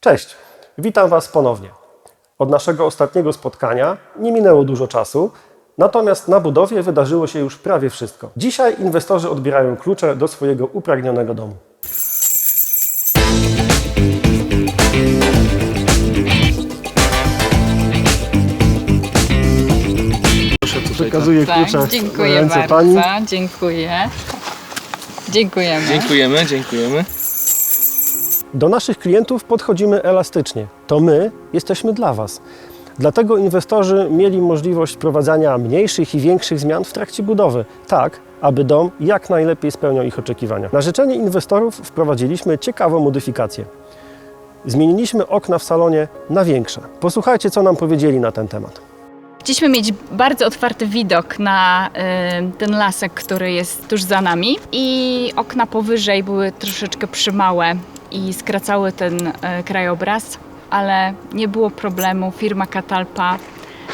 Cześć, witam Was ponownie. Od naszego ostatniego spotkania nie minęło dużo czasu, natomiast na budowie wydarzyło się już prawie wszystko. Dzisiaj inwestorzy odbierają klucze do swojego upragnionego domu. Proszę tutaj. Przekazuję klucze Tak, dziękuję w ręce bardzo. Pani. Dziękuję. Dziękujemy. Dziękujemy, dziękujemy. Do naszych klientów podchodzimy elastycznie. To my jesteśmy dla Was. Dlatego inwestorzy mieli możliwość wprowadzania mniejszych i większych zmian w trakcie budowy, tak aby dom jak najlepiej spełniał ich oczekiwania. Na życzenie inwestorów wprowadziliśmy ciekawą modyfikację. Zmieniliśmy okna w salonie na większe. Posłuchajcie, co nam powiedzieli na ten temat. Chcieliśmy mieć bardzo otwarty widok na y, ten lasek, który jest tuż za nami i okna powyżej były troszeczkę przymałe i skracały ten y, krajobraz, ale nie było problemu. Firma Katalpa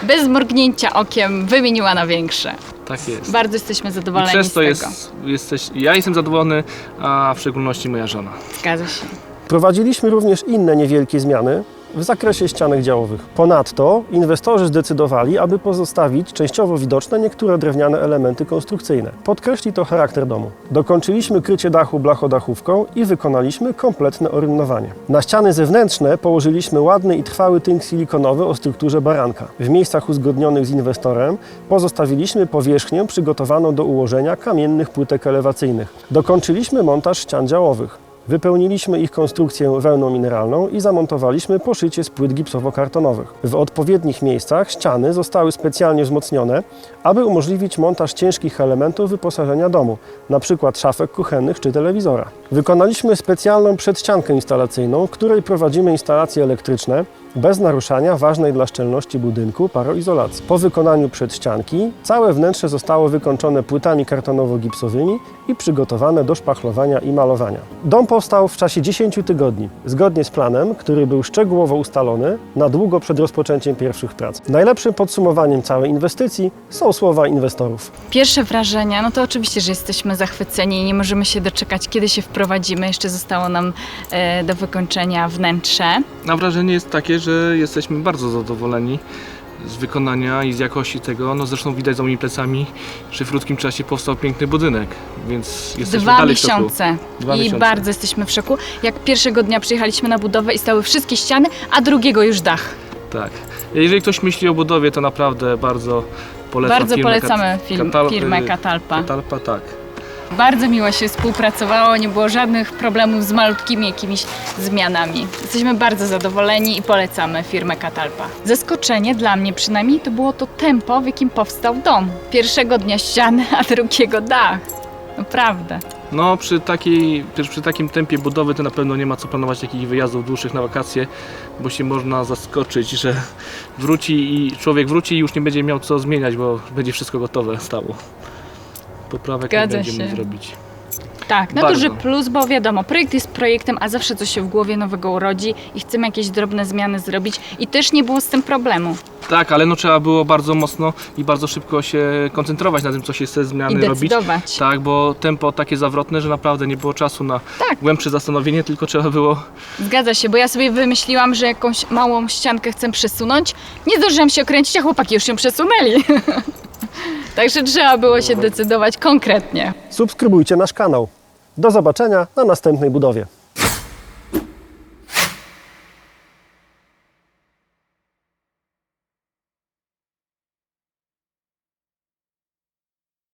bez mrugnięcia okiem wymieniła na większe. Tak jest. Bardzo jesteśmy I zadowoleni przez z to tego. jest, jesteś, ja jestem zadowolony, a w szczególności moja żona. Zgadza się. Wprowadziliśmy również inne niewielkie zmiany w zakresie ścianek działowych. Ponadto inwestorzy zdecydowali, aby pozostawić częściowo widoczne niektóre drewniane elementy konstrukcyjne. Podkreśli to charakter domu. Dokończyliśmy krycie dachu blachodachówką i wykonaliśmy kompletne orygnowanie. Na ściany zewnętrzne położyliśmy ładny i trwały tynk silikonowy o strukturze baranka. W miejscach uzgodnionych z inwestorem pozostawiliśmy powierzchnię przygotowaną do ułożenia kamiennych płytek elewacyjnych. Dokończyliśmy montaż ścian działowych. Wypełniliśmy ich konstrukcję wełną mineralną i zamontowaliśmy poszycie z płyt gipsowo-kartonowych. W odpowiednich miejscach ściany zostały specjalnie wzmocnione, aby umożliwić montaż ciężkich elementów wyposażenia domu, np. szafek kuchennych czy telewizora. Wykonaliśmy specjalną przedściankę instalacyjną, której prowadzimy instalacje elektryczne bez naruszania ważnej dla szczelności budynku paroizolacji. Po wykonaniu przedścianki całe wnętrze zostało wykończone płytami kartonowo-gipsowymi i przygotowane do szpachlowania i malowania. Dom powstał w czasie 10 tygodni, zgodnie z planem, który był szczegółowo ustalony na długo przed rozpoczęciem pierwszych prac. Najlepszym podsumowaniem całej inwestycji są słowa inwestorów. Pierwsze wrażenia, no to oczywiście, że jesteśmy zachwyceni i nie możemy się doczekać, kiedy się wprowadzimy. Jeszcze zostało nam e, do wykończenia wnętrze. Na wrażenie jest takie, że jesteśmy bardzo zadowoleni z wykonania i z jakości tego. No zresztą widać za moimi plecami, że w krótkim czasie powstał piękny budynek, więc jesteśmy Dwa dalej w szoku. miesiące. Dwa I miesiące. bardzo jesteśmy w szoku. Jak pierwszego dnia przyjechaliśmy na budowę i stały wszystkie ściany, a drugiego już dach. Tak. Jeżeli ktoś myśli o budowie, to naprawdę bardzo polecam bardzo firmę polecamy film, firmę y, Katalpa. Katalpa, tak. Bardzo miło się współpracowało, nie było żadnych problemów z malutkimi jakimiś zmianami. Jesteśmy bardzo zadowoleni i polecamy firmę Katalpa. Zaskoczenie dla mnie przynajmniej to było to tempo, w jakim powstał dom. Pierwszego dnia ściany, a drugiego dach. Naprawdę. No przy, takiej, przy, przy takim tempie budowy to na pewno nie ma co planować jakichś wyjazdów dłuższych na wakacje, bo się można zaskoczyć, że wróci i człowiek wróci i już nie będzie miał co zmieniać, bo będzie wszystko gotowe stało. Poprawek nie Zgadza będziemy się. zrobić. Tak, no Bardzo. duży plus, bo wiadomo, projekt jest projektem, a zawsze coś się w głowie nowego urodzi i chcemy jakieś drobne zmiany zrobić i też nie było z tym problemu. Tak, ale no trzeba było bardzo mocno i bardzo szybko się koncentrować na tym, co się chce I zmiany robić. decydować. Tak, bo tempo takie zawrotne, że naprawdę nie było czasu na Tak. głębsze zastanowienie, tylko trzeba było Zgadza się, bo ja sobie wymyśliłam, że jakąś małą ściankę chcę przesunąć. Nie zdążyłam się okręcić, a chłopaki już ją przesunęli. Także trzeba było się decydować konkretnie. Subskrybujcie nasz kanał. Do zobaczenia na następnej budowie.